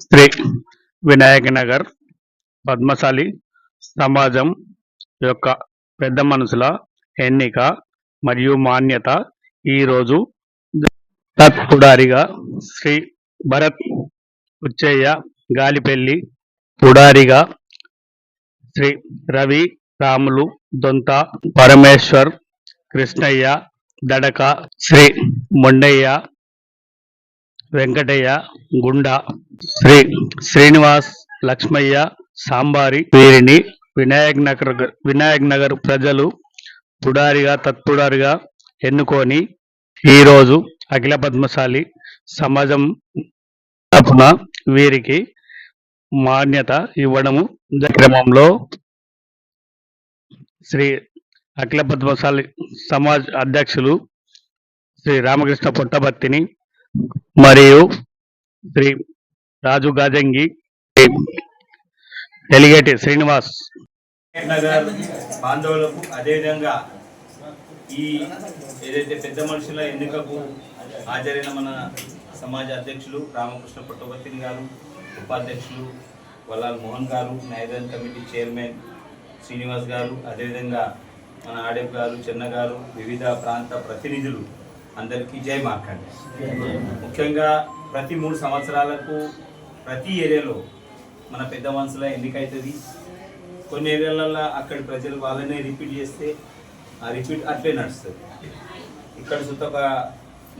శ్రీ వినాయక నగర్ పద్మశాలి సమాజం యొక్క పెద్ద మనుషుల ఎన్నిక మరియు మాన్యత ఈరోజు తత్పుడారిగా శ్రీ భరత్ ఉచ్చయ్య గాలిపెల్లి పుడారిగా శ్రీ రవి రాములు దొంత పరమేశ్వర్ కృష్ణయ్య దడక శ్రీ మొండయ్య వెంకటయ్య గుండ శ్రీ శ్రీనివాస్ లక్ష్మయ్య సాంబారి వీరిని వినాయక్ నగర్ వినాయక్ నగర్ ప్రజలు పుడారిగా తత్పుడారిగా ఎన్నుకొని ఈరోజు అఖిల పద్మశాలి సమాజం తరపున వీరికి మాన్యత ఇవ్వడము క్రమంలో శ్రీ అఖిల పద్మశాలి సమాజ్ అధ్యక్షులు శ్రీ రామకృష్ణ పుట్టబత్తిని మరియు శ్రీ రాజు గాజంగి డెలిగేట్ శ్రీనివాస్ నగర్ బాంధవులకు అదేవిధంగా ఈ ఏదైతే పెద్ద మనుషుల ఎన్నికకు హాజరైన మన సమాజ అధ్యక్షులు రామకృష్ణ పుట్టపర్తిని గారు ఉపాధ్యక్షులు వల్లాల్ మోహన్ గారు న్యాయదాన్ కమిటీ చైర్మన్ శ్రీనివాస్ గారు అదేవిధంగా మన ఆడెప్ గారు చెన్న గారు వివిధ ప్రాంత ప్రతినిధులు అందరికీ జై మార్కండి. ముఖ్యంగా ప్రతి మూడు సంవత్సరాలకు ప్రతి ఏరియాలో మన పెద్ద మనుషుల ఎన్నికైతుంది. కొన్ని ఏరియాలలో అక్కడి ప్రజలు వాళ్ళనే రిపీట్ చేస్తే ఆ రిపీట్ అట్లే నడుస్తుంది. ఇక్కడ సుత ఒక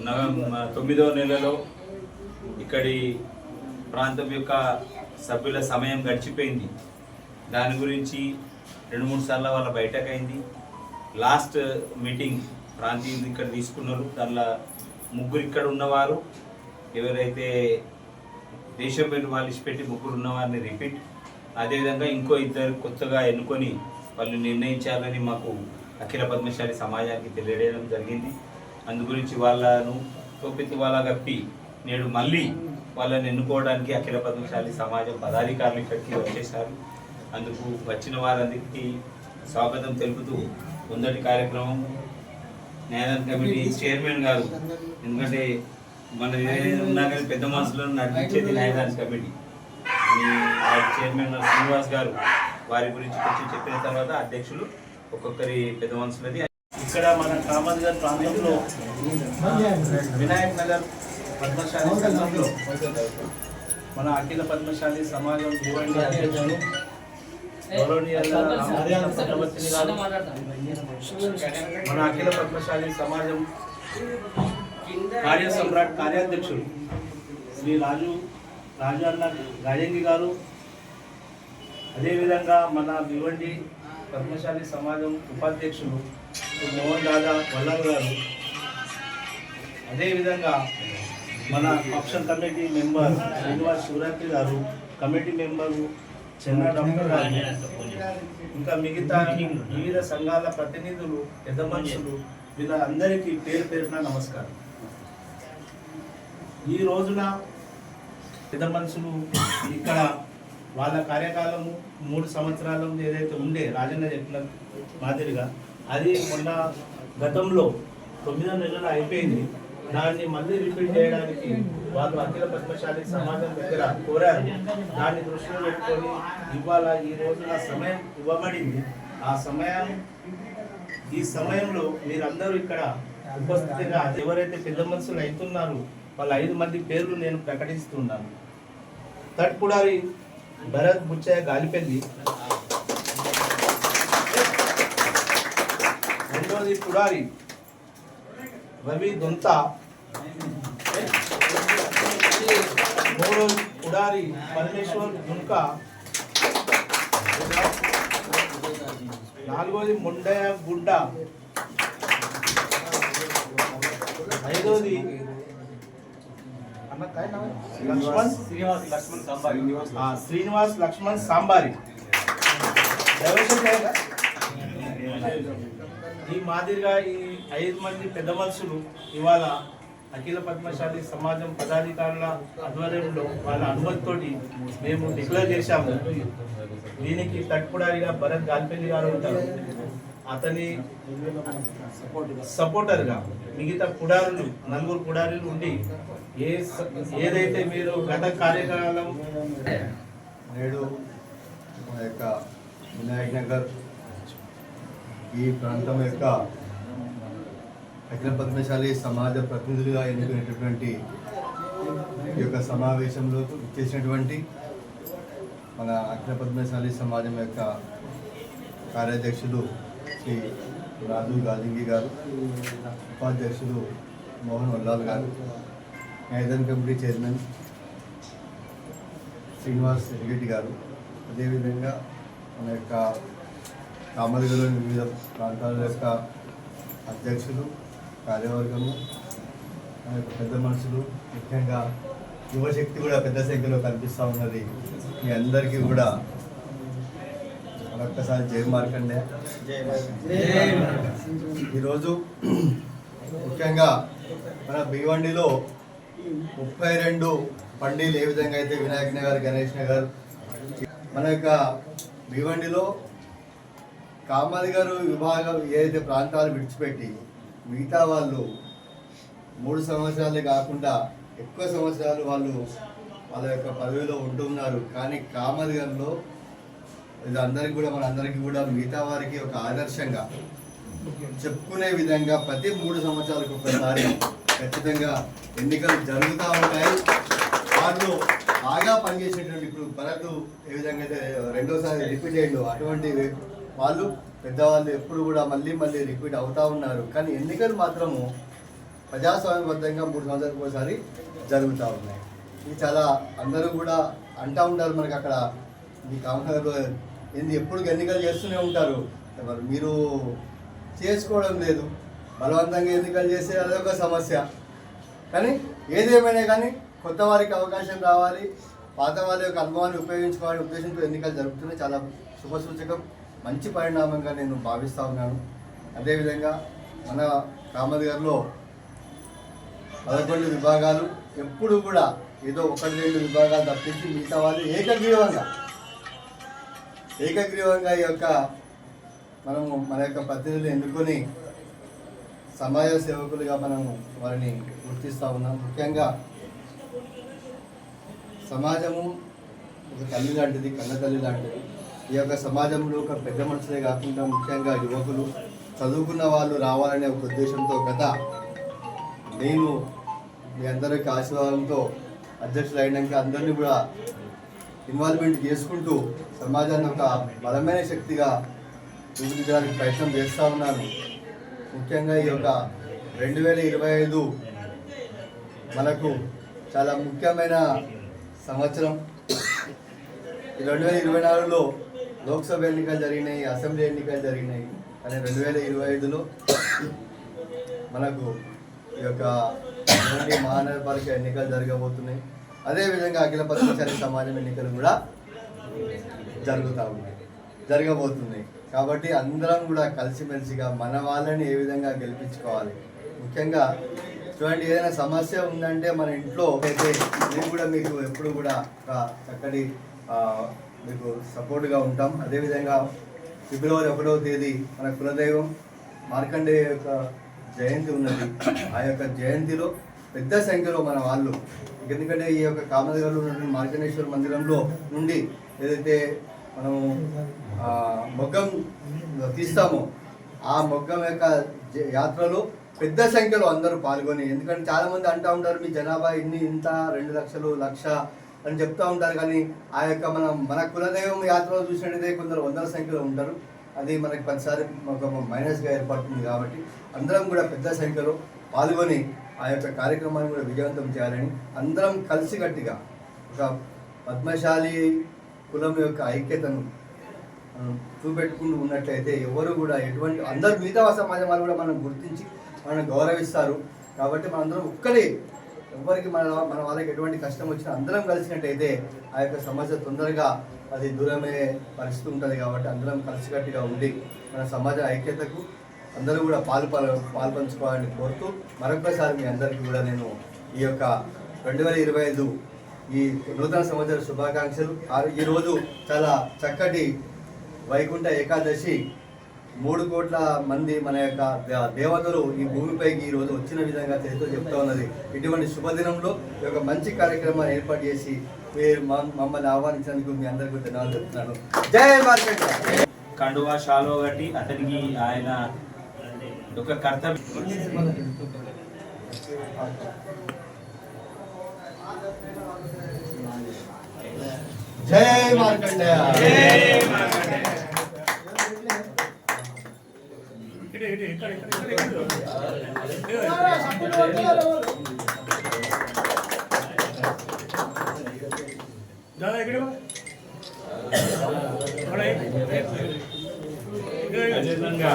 నవ తొమ్మిదవ నెలలో ఇక్కడి ప్రాంతం యొక్క సభ్యుల సమయం గడిచిపోయింది. దాని గురించి రెండు మూడు సార్లు వాళ్ళ బయటకు అయింది లాస్ట్ మీటింగ్ ప్రాంతీయులు ఇక్కడ తీసుకున్నారు. దానిలో ముగ్గురు ఇక్కడ ఉన్నవారు. ఎవరైతే దేశం పేరు వాళ్ళు పెట్టి ముగ్గురు ఉన్నవారిని రిపీట్. అదేవిధంగా ఇంకో ఇద్దరు కొత్తగా ఎన్నుకొని వాళ్ళు నిర్ణయించాలని మాకు అఖిల పద్మశాలి సమాజానికి తెలియజేయడం జరిగింది. అందు గురించి వాళ్ళను తోపెత్తి వాళ్ళ కప్పి నేడు మళ్ళీ వాళ్ళని ఎన్నుకోవడానికి అఖిల పద్మశాలి సమాజం పదాధికారులు ఇక్కడికి వచ్చేసారు అందుకు వచ్చిన వారందరికీ స్వాగతం తెలుపుతూ ముందటి కార్యక్రమం న్యాయదాన కమిటీ చైర్మన్ గారు ఎందుకంటే మన ఉన్నా కానీ పెద్ద మనుషులను నడిపించేది న్యాయదాన కమిటీ. చైర్మన్ శ్రీనివాస్ గారు వారి గురించి కొంచెం చెప్పిన తర్వాత అధ్యక్షులు ఒక్కొక్కరి పెద్ద మనుషులది ఇక్కడ మన కామత్ గారి ప్రాంతంలో వినాయక్ నగర్ పద్మశాలి సంఘంలో మన అఖిల పద్మశాలి సమాజం అధ్యక్షులు మన అఖిల పద్మశాలి సమాజం కార్య సమ్రాట్ కార్యాధ్యక్షులు శ్రీ రాజు రాజు అన్న గాజంగి గారు. అదేవిధంగా మన భివండి పద్మశాలి సమాజం ఉపాధ్యక్షులు శ్రీ మోహన్ దాదా వల్లల్ గారు. అదేవిధంగా మన పక్షం committee member Srinivas Shivaratri garu committee member Chenna doctor ఇంకా మిగతా వివిధ సంఘాల ప్రతినిధులు పెద్ద మనుషులు వీళ్ళందరికీ పేరు పేరున నమస్కారం. ఈ రోజున పెద్ద మనుషులు ఇక్కడ వాళ్ళ కార్యకాలము మూడు సంవత్సరాల ఏదైతే ఉండే రాజన్న చెప్పిన మాదిరిగా అది మొన్న గతంలో తొమ్మిదో నెలలు అయిపోయింది. దాన్ని మళ్ళీ రిపీట్ చేయడానికి వాళ్ళు అఖిల పద్మశాలి సమాజం దగ్గర కోరారు. దాన్ని దృష్టిలో పెట్టుకొని ఇవాళ ఈ రోజున సమయం ఇవ్వబడింది. ఆ సమయం ఈ సమయంలో మీరందరూ ఇక్కడ ఉపస్థితిగా ఎవరైతే పెద్ద మనుషులు అవుతున్నారో వాళ్ళ ఐదు మంది పేర్లు నేను ప్రకటిస్తున్నాను. తట్పుడారి భరత్ బుచ్చయ్య గాలిపల్లి. రెండోది పుడారి రవి దొంత. ఉడారి పరమేశ్వర్ దుంక. నాలుగోది ముండయ గుడ్డ. ఐదోది శ్రీనివాస్ లక్ష్మణ్ సాంబారి. శ్రీనివాస్ లక్ష్మణ్ సాంబారి. ఈ మాదిరిగా ఈ ఐదు మంది పెద్ద మనుషులు ఇవాళ అఖిల పద్మశాలి సమాజం పదాధికారుల ఆధ్వర్యంలో వాళ్ళ అనుమతితోటి మేము డిక్లేర్ చేశాము. దీనికి తట్టుపుడారిగా భరత్ గాల్పల్లి గారు ఉంటారు. అతని సపోర్టర్గా మిగతా కుడారులు నలుగురు కుడారులు ఉండి ఏ ఏదైతే మీరు గత కార్యకాలం నేడు మా యొక్క వినాయక్ నగర్ ఈ ప్రాంతం యొక్క అఖిల పద్మశాలి సమాజ ప్రతినిధులుగా ఎన్నుకునేటటువంటి ఈ యొక్క సమావేశంలో చేసినటువంటి మన అఖిల పద్మశాలి సమాజం యొక్క కార్యాధ్యక్షులు శ్రీ రాజు గాలింగి గారు ఉపాధ్యక్షులు మోహన్ వల్లాల్ గారు న్యాయదాన్ కమిటీ చైర్మన్ శ్రీనివాస్ రెడ్డి గారు. అదేవిధంగా మన యొక్క కామరిగలోని వివిధ ప్రాంతాల యొక్క అధ్యక్షులు కార్యవర్గము పెద్ద మనుషులు ముఖ్యంగా యువశక్తి కూడా పెద్ద సంఖ్యలో కనిపిస్తూ ఉన్నది. మీ అందరికీ కూడా మరొక్కసారి జయ మార్కండే. ఈరోజు ముఖ్యంగా మన భివండిలో ముప్పై రెండు పండిలు ఏ విధంగా అయితే వినాయక్ నగర్ గణేష్ నగర్ మన యొక్క భివండిలో కామాది గారు విభాగం ఏదైతే ప్రాంతాలు విడిచిపెట్టి మిగతా వాళ్ళు మూడు సంవత్సరాలే కాకుండా ఎక్కువ సంవత్సరాలు వాళ్ళు వాళ్ళ యొక్క పదవిలో ఉంటున్నారు కానీ కామాది గారిలో ఇది అందరికి కూడా మన అందరికీ కూడా మిగతా వారికి ఒక ఆదర్శంగా చెప్పుకునే విధంగా ప్రతి మూడు సంవత్సరాలకు ఒకసారి ఖచ్చితంగా ఎన్నికలు జరుగుతూ ఉంటాయి. వాళ్ళు బాగా పనిచేసేటువంటి ఇప్పుడు భరత్ ఏ విధంగా అయితే రెండోసారి రిపీట్ అయ్యిండు అటువంటి వాళ్ళు పెద్దవాళ్ళు ఎప్పుడు కూడా మళ్ళీ మళ్ళీ రిపీట్ అవుతూ ఉన్నారు. కానీ ఎన్నికలు మాత్రము ప్రజాస్వామ్యబద్ధంగా మూడు సంవత్సరాలకు ఒకసారి జరుగుతూ ఉన్నాయి. ఇది చాలా అందరూ కూడా అంటూ ఉంటారు మనకి అక్కడ. మీ కామనగర్లో ఏంది ఎప్పుడు ఎన్నికలు చేస్తూనే ఉంటారు. మరి మీరు చేసుకోవడం లేదు. బలవంతంగా ఎన్నికలు చేస్తే అదొక సమస్య. కానీ ఏదేమైనా కానీ కొత్త వారికి అవకాశం రావాలి. పాత వాళ్ళ యొక్క అనుభవాన్ని ఉపయోగించుకోవాలని ఉద్దేశంతో ఎన్నికలు జరుగుతున్నాయి చాలా శుభసూచకం మంచి పరిణామంగా నేను భావిస్తూ ఉన్నాను. అదేవిధంగా మన కామది గారిలో పదకొండు విభాగాలు ఎప్పుడు కూడా ఏదో ఒకటి రెండు విభాగాలు తప్పించి మిగతా వాళ్ళు ఏకగ్రీవంగా ఏకగ్రీవంగా ఈ యొక్క మనము మన యొక్క ప్రతినిధులు ఎన్నుకొని సమాజ సేవకులుగా మనము వారిని గుర్తిస్తూ ఉన్నాం. ముఖ్యంగా సమాజము ఒక తల్లి లాంటిది కన్నతల్లి లాంటిది. ఈ యొక్క సమాజంలో ఒక పెద్ద మనుషులే కాకుండా ముఖ్యంగా యువకులు చదువుకున్న వాళ్ళు రావాలనే ఒక ఉద్దేశంతో గత నేను మీ అందరికి ఆశీర్వాదంతో అధ్యక్షులు అయినాక అందరినీ కూడా ఇన్వాల్వ్మెంట్ చేసుకుంటూ సమాజాన్ని ఒక బలమైన శక్తిగా రూపుదిద్దడానికి ప్రయత్నం చేస్తూ ఉన్నాను. ముఖ్యంగా ఈ యొక్క రెండు వేల ఇరవై ఐదు మనకు చాలా ముఖ్యమైన సంవత్సరం. ఈ రెండు వేల ఇరవై నాలుగులో లోక్సభ ఎన్నికలు జరిగినాయి అసెంబ్లీ ఎన్నికలు జరిగినాయి కానీ రెండు వేల ఇరవై ఐదులో మనకు ఈ యొక్క ఇటువంటి మహానగరపాలిక ఎన్నికలు జరగబోతున్నాయి. అదేవిధంగా అఖిల పత్రికారి సమాజం ఎన్నికలు కూడా జరుగుతూ ఉన్నాయి జరగబోతున్నాయి. కాబట్టి అందరం కూడా కలిసిమెలిసిగా మన వాళ్ళని ఏ విధంగా గెలిపించుకోవాలి? ముఖ్యంగా చూడండి ఏదైనా సమస్య ఉందంటే మన ఇంట్లో అయితే మేము కూడా మీకు ఎప్పుడు కూడా ఒక చక్కటి మీకు సపోర్ట్గా ఉంటాం. అదేవిధంగా ఫిబ్రవరి ఒకటవ తేదీ మన కులదైవం మార్కండేయ యొక్క జయంతి ఉన్నది. ఆ యొక్క జయంతిలో పెద్ద సంఖ్యలో మన వాళ్ళు ఎందుకంటే ఈ యొక్క కామనగర్లో ఉన్నటువంటి మార్కండేశ్వర మందిరంలో నుండి ఏదైతే మనము మొగ్గం తీస్తామో ఆ మొగ్గం యొక్క జ- యాత్రలో పెద్ద సంఖ్యలో అందరూ పాల్గొని ఎందుకంటే చాలామంది అంటూ ఉంటారు మీ జనాభా ఇన్ని ఇంత రెండు లక్షలు లక్ష అని చెప్తూ ఉంటారు. కానీ ఆ యొక్క మన మన కులదైవం యాత్రలో చూసినట్టయితే కొందరు వందల సంఖ్యలో ఉంటారు. అది మనకి పదిసారి ఒక మైనస్గా ఏర్పడుతుంది కాబట్టి అందరం కూడా పెద్ద సంఖ్యలో పాల్గొని ఆ యొక్క కార్యక్రమాన్ని కూడా విజయవంతం చేయాలని అందరం కలిసికట్టుగా ఒక పద్మశాలి కులం యొక్క ఐక్యతను చూపెట్టుకుంటూ ఉన్నట్లయితే ఎవరు కూడా ఎటువంటి అందరు మిగతా సమాజం వాళ్ళు కూడా మనం గుర్తించి మనం గౌరవిస్తారు. కాబట్టి మనందరం ఒక్కడే ఎవరికి మన మన వాళ్ళకి ఎటువంటి కష్టం వచ్చినా అందరం కలిసినట్టయితే ఆ యొక్క సమస్య తొందరగా అది దూరమే పరిస్థితి ఉంటుంది కాబట్టి అందరం కలిసికట్టుగా ఉండి మన సమాజ ఐక్యతకు అందరూ కూడా పాలు పాల్పంచుకోవాలని కోరుతూ మరొకసారి మీ అందరికీ కూడా నేను ఈ యొక్క రెండు వేల ఇరవై ఐదు ఈ నూతన సంవత్సర శుభాకాంక్షలు. ఈరోజు చాలా చక్కటి వైకుంఠ ఏకాదశి మూడు కోట్ల మంది మన యొక్క దేవతలు ఈ భూమిపైకి ఈ రోజు వచ్చిన విధంగా చరిత్ర చెప్తా ఉన్నది. ఇటువంటి శుభదినంలో ఈ యొక్క మంచి కార్యక్రమాన్ని ఏర్పాటు చేసి మీరు మమ్- మమ్మల్ని ఆహ్వానించినందుకు మీ అందరికీ ధన్యవాదాలు చెప్తున్నాను. జై మార్కెట్! కండువా షాలో కట్టి అతనికి ఆయన ఒక కర్తవ్యం. జై మార్కండేయ దాదా అదేవిధంగా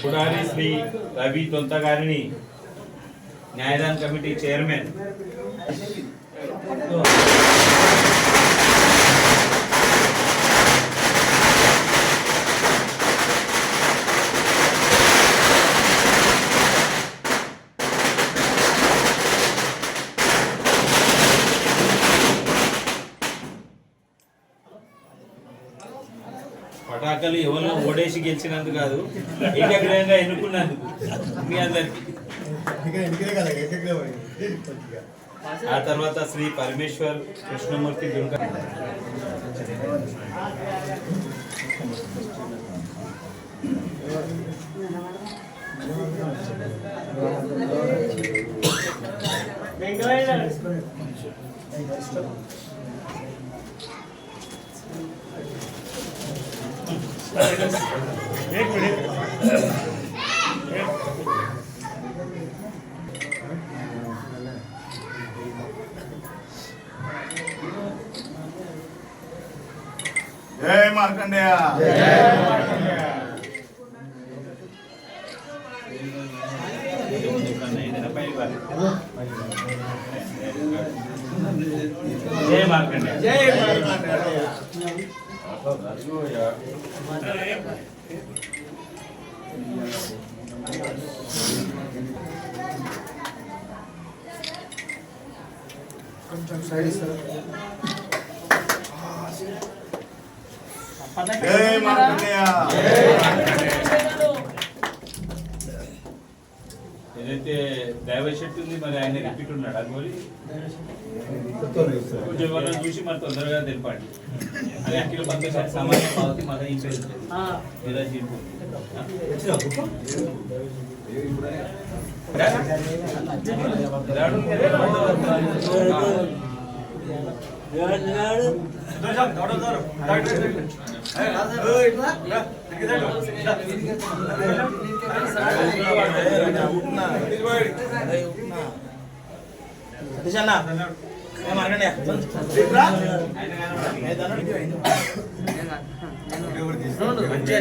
పుడారి శ్రీ రవి తొంత గారిని న్యాయదాన కమిటీ చైర్మన్. పటాకలు ఎవరో ఓడేసి గెలిచినందుకు కాదు ఏకగ్రహంగా ఎన్నుకున్నందుకు మీ అందరికి. ఆ తర్వాత శ్రీ పరమేశ్వర్ కృష్ణమూర్తి దుర్గా एक जय मार्कंडेय जय मार्कंडेय जय मार्कंडेय जय मार्कंडेय జై జై మార్కండేయ ఏదైతే దైవ శక్తి ఉంది మరి ఆయన రిపీట్ ఉన్నాడు? కొంచెం ఎవరైనా చూసి మరి తొందరగా తెలిపండి. అది అఖిల పంతొమ్మిది సామాన్య పావతి మళ్ళీ ఈ పేరు ఇలా జీపు మంచిగా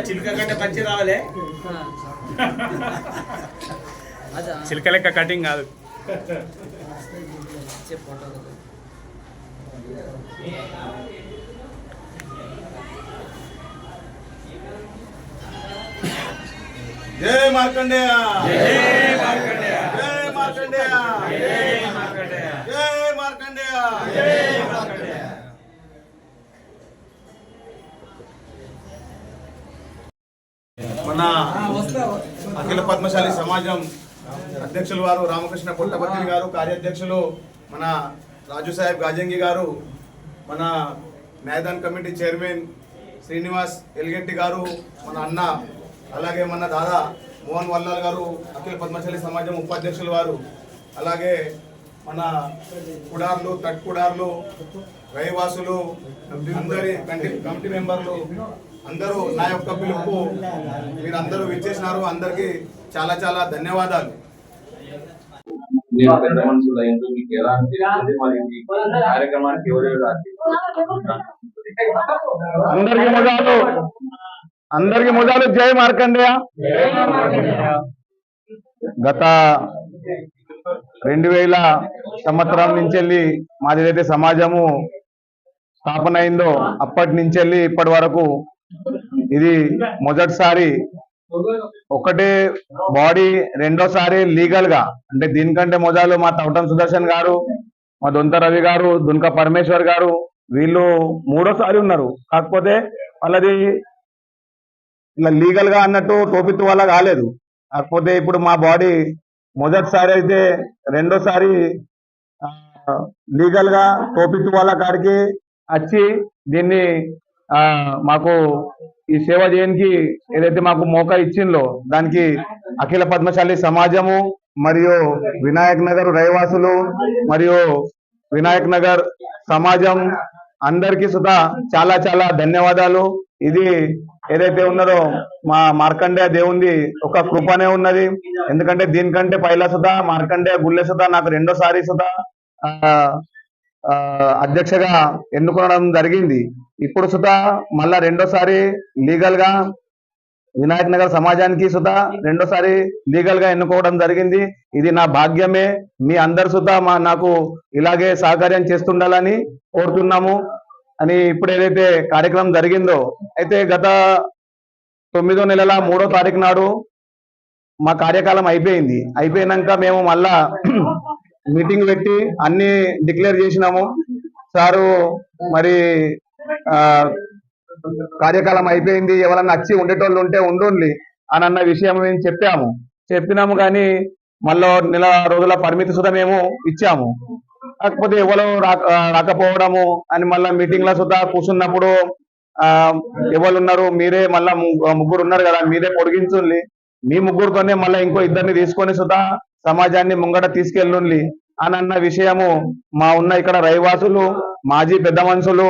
చిలుక కంటే మంచి రావాలి. చిలక లెక్క కటింగ్ కాదు. జై మార్కండేయ. జై మార్కండేయ. జై మార్కండేయ. జై మార్కండేయ. జై మార్కండేయ మన అఖిల పద్మశాలి సమాజం అధ్యక్షులు వారు రామకృష్ణ పుట్టపర్తిని గారు కార్యాధ్యక్షులు మన రాజు సాహెబ్ గాజంగి గారు మన న్యాయదాన్ కమిటీ చైర్మన్ శ్రీనివాస్ ఎల్గెట్టి గారు మన అన్న అలాగే మన దాదా మోహన్ వల్లాల్ గారు అఖిల పద్మశాలి సమాజం ఉపాధ్యక్షులు వారు అలాగే మన కుడార్లు తట్కుడార్లు రైవాసులు అందరి కమిటీ కమిటీ మెంబర్లు అందరూ నా యొక్క పిలుపు మీరందరూ విచ్చేసినారు. అందరికీ చాలా చాలా ధన్యవాదాలు. మీరు మరి కార్యక్రమానికి అందరికి మొదలు. అందరికి మొదలు జై మార్కండేయ. గత రెండు వేల సంవత్సరం నుంచి వెళ్ళి మాదిదైతే సమాజము స్థాపన అయిందో అప్పటి నుంచి వెళ్ళి ఇప్పటి వరకు ఇది మొదటిసారి ఒకటే బాడీ రెండోసారి లీగల్గా అంటే దీనికంటే మొదలు మా తవటం సుదర్శన్ గారు మా దొంత రవి గారు దున్క పరమేశ్వర్ గారు వీళ్ళు మూడోసారి ఉన్నారు. కాకపోతే వాళ్ళది ఇలా లీగల్గా అన్నట్టు టోపిత్ వల్ల కాలేదు. కాకపోతే ఇప్పుడు మా బాడీ మొదటిసారి అయితే రెండోసారి లీగల్గా టోపిక్ వాళ్ళ కాడికి వచ్చి దీన్ని ఆ, మాకు ఈ సేవ చేయడానికి ఏదైతే మాకు మోక ఇచ్చిందో దానికి అఖిల పద్మశాలి సమాజము మరియు వినాయక్ నగర్ రైవాసులు మరియు వినాయక్ నగర్ సమాజం అందరికీ సుధా చాలా చాలా ధన్యవాదాలు. ఇది ఏదైతే ఉన్నదో మా మార్కండేయ దేవుంది ఒక కృపనే ఉన్నది. ఎందుకంటే దీనికంటే పైలా సుధా మార్కండేయ గుళ్ళె సుధా నాకు రెండోసారి సుధా అధ్యక్షగా ఎన్నుకోవడం జరిగింది. ఇప్పుడు సుధా మళ్ళా రెండోసారి లీగల్గా వినాయక్ నగర్ సమాజానికి సుధా రెండోసారి లీగల్గా ఎన్నుకోవడం జరిగింది. ఇది నా భాగ్యమే. మీ అందరు సుధా మా నాకు ఇలాగే సహకార్యం చేస్తుండాలని కోరుతున్నాము. అని ఇప్పుడు ఏదైతే కార్యక్రమం జరిగిందో అయితే గత తొమ్మిదో నెలల మూడో తారీఖు నాడు మా కార్యకాలం అయిపోయింది. అయిపోయినాక మేము మళ్ళా మీటింగ్ పెట్టి అన్ని డిక్లేర్ చేసినాము. సారు మరి ఆ కార్యకాలం అయిపోయింది ఎవరన్నా వచ్చి ఉండేటోళ్ళు ఉంటే ఉండుండి అని అన్న విషయం మేము చెప్పాము. చెప్పినాము కానీ మళ్ళీ నెల రోజుల పరిమితి సుధా మేము ఇచ్చాము. కాకపోతే ఎవరు రాకపోవడము అని మళ్ళీ మీటింగ్లో సుధా కూర్చున్నప్పుడు ఆ ఎవరు ఉన్నారు మీరే మళ్ళా ముగ్గురు ఉన్నారు కదా మీరే పొడిగించుండి మీ ముగ్గురుతోనే మళ్ళీ ఇంకో ఇద్దరిని తీసుకొని సుధా సమాజాన్ని ముంగట తీసుకెళ్ళుండి అని అన్న విషయము మా ఉన్న ఇక్కడ రైవాసులు మాజీ పెద్ద మనుషులు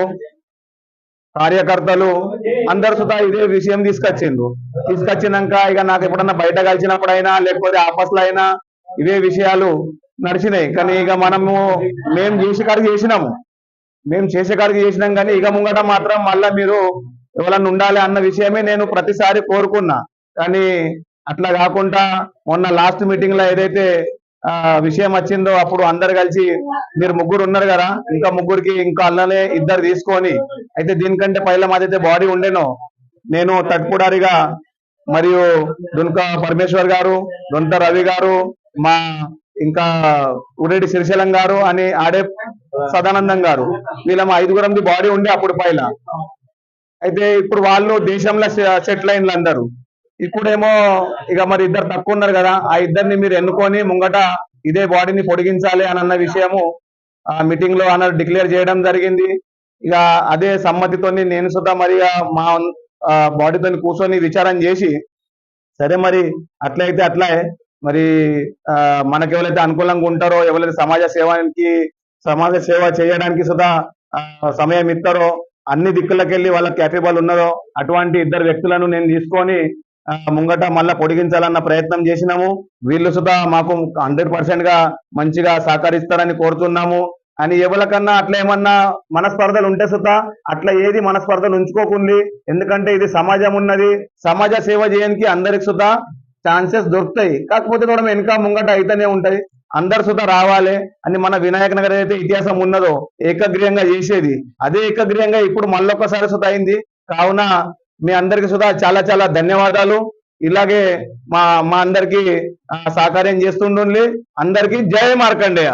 కార్యకర్తలు అందరు సుతా ఇదే విషయం తీసుకొచ్చిండ్రు. తీసుకొచ్చినాక ఇక నాకు ఎప్పుడన్నా బయట కలిసినప్పుడైనా లేకపోతే ఆపస్లో అయినా ఇవే విషయాలు నడిచినాయి. కానీ ఇక మనము మేము చేసే కాడికి చేసినాము. మేము చేసే కాడికి చేసినాం కానీ ఇక ముంగట మాత్రం మళ్ళా మీరు ఎవరన్నా ఉండాలి అన్న విషయమే నేను ప్రతిసారి కోరుకున్నా. కానీ అట్లా కాకుండా మొన్న లాస్ట్ మీటింగ్లో ఏదైతే విషయం వచ్చిందో అప్పుడు అందరు కలిసి మీరు ముగ్గురు ఉన్నారు కదా ఇంకా ముగ్గురికి ఇంకా అల్లనే ఇద్దరు తీసుకొని అయితే దీనికంటే పైల మాదైతే బాడీ ఉండేనో నేను తట్పుడారిగా మరియు దున్క పరమేశ్వర్ గారు దొంత రవి గారు మా ఇంకా ఉరేడి శ్రీశైలం గారు అని ఆడే సదానందం గారు వీళ్ళ మా ఐదుగురంది బాడీ ఉండే అప్పుడు పైల. అయితే ఇప్పుడు వాళ్ళు దేశంలో సెటిల్ అయిన అందరూ ఇప్పుడేమో ఇక మరి ఇద్దరు తక్కువ ఉన్నారు కదా ఆ ఇద్దరిని మీరు ఎన్నుకొని ముంగట ఇదే బాడీని పొడిగించాలి అని అన్న విషయము ఆ మీటింగ్లో అన్న డిక్లేర్ చేయడం జరిగింది. ఇక అదే సమ్మతితో నేను సుతా మరి మా బాడీతో కూర్చొని విచారం చేసి సరే మరి అట్లయితే అట్లా మరి ఆ, మనకి ఎవరైతే అనుకూలంగా ఉంటారో ఎవరైతే సమాజ సేవానికి సమాజ సేవ చేయడానికి సుధా సమయం ఇస్తారో అన్ని దిక్కులకెళ్ళి వాళ్ళ క్యాపబుల్ ఉన్నదో అటువంటి ఇద్దరు వ్యక్తులను నేను తీసుకొని ముంగట మళ్ళా పొడిగించాలన్న ప్రయత్నం చేసినాము. వీళ్ళు సుధా మాకు హండ్రెడ్ పర్సెంట్గా మంచిగా సహకరిస్తారని కోరుతున్నాము. అని ఎవరికన్నా అట్లా ఏమన్నా మనస్పర్ధలు ఉంటే సుతా అట్లా ఏది మనస్పర్ధలు ఉంచుకోకుంది ఎందుకంటే ఇది సమాజం ఉన్నది. సమాజ సేవ చేయడానికి అందరికి సుతా ఛాన్సెస్ దొరుకుతాయి. కాకపోతే కూడా వెనుక ముంగట అయితేనే ఉంటాయి. అందరు సుత రావాలి అని మన వినాయక నగర్ ఏదైతే ఇతిహాసం ఉన్నదో ఏకగ్రీయంగా చేసేది. అదే ఏకగ్రీయంగా ఇప్పుడు మళ్ళొక్కసారి సుత అయింది. కావున మీ అందరికి సుధా చాలా చాలా ధన్యవాదాలు. ఇలాగే మా మా అందరికి సహకార్యం చేస్తుండండి. అందరికి జయ మార్కండేయ.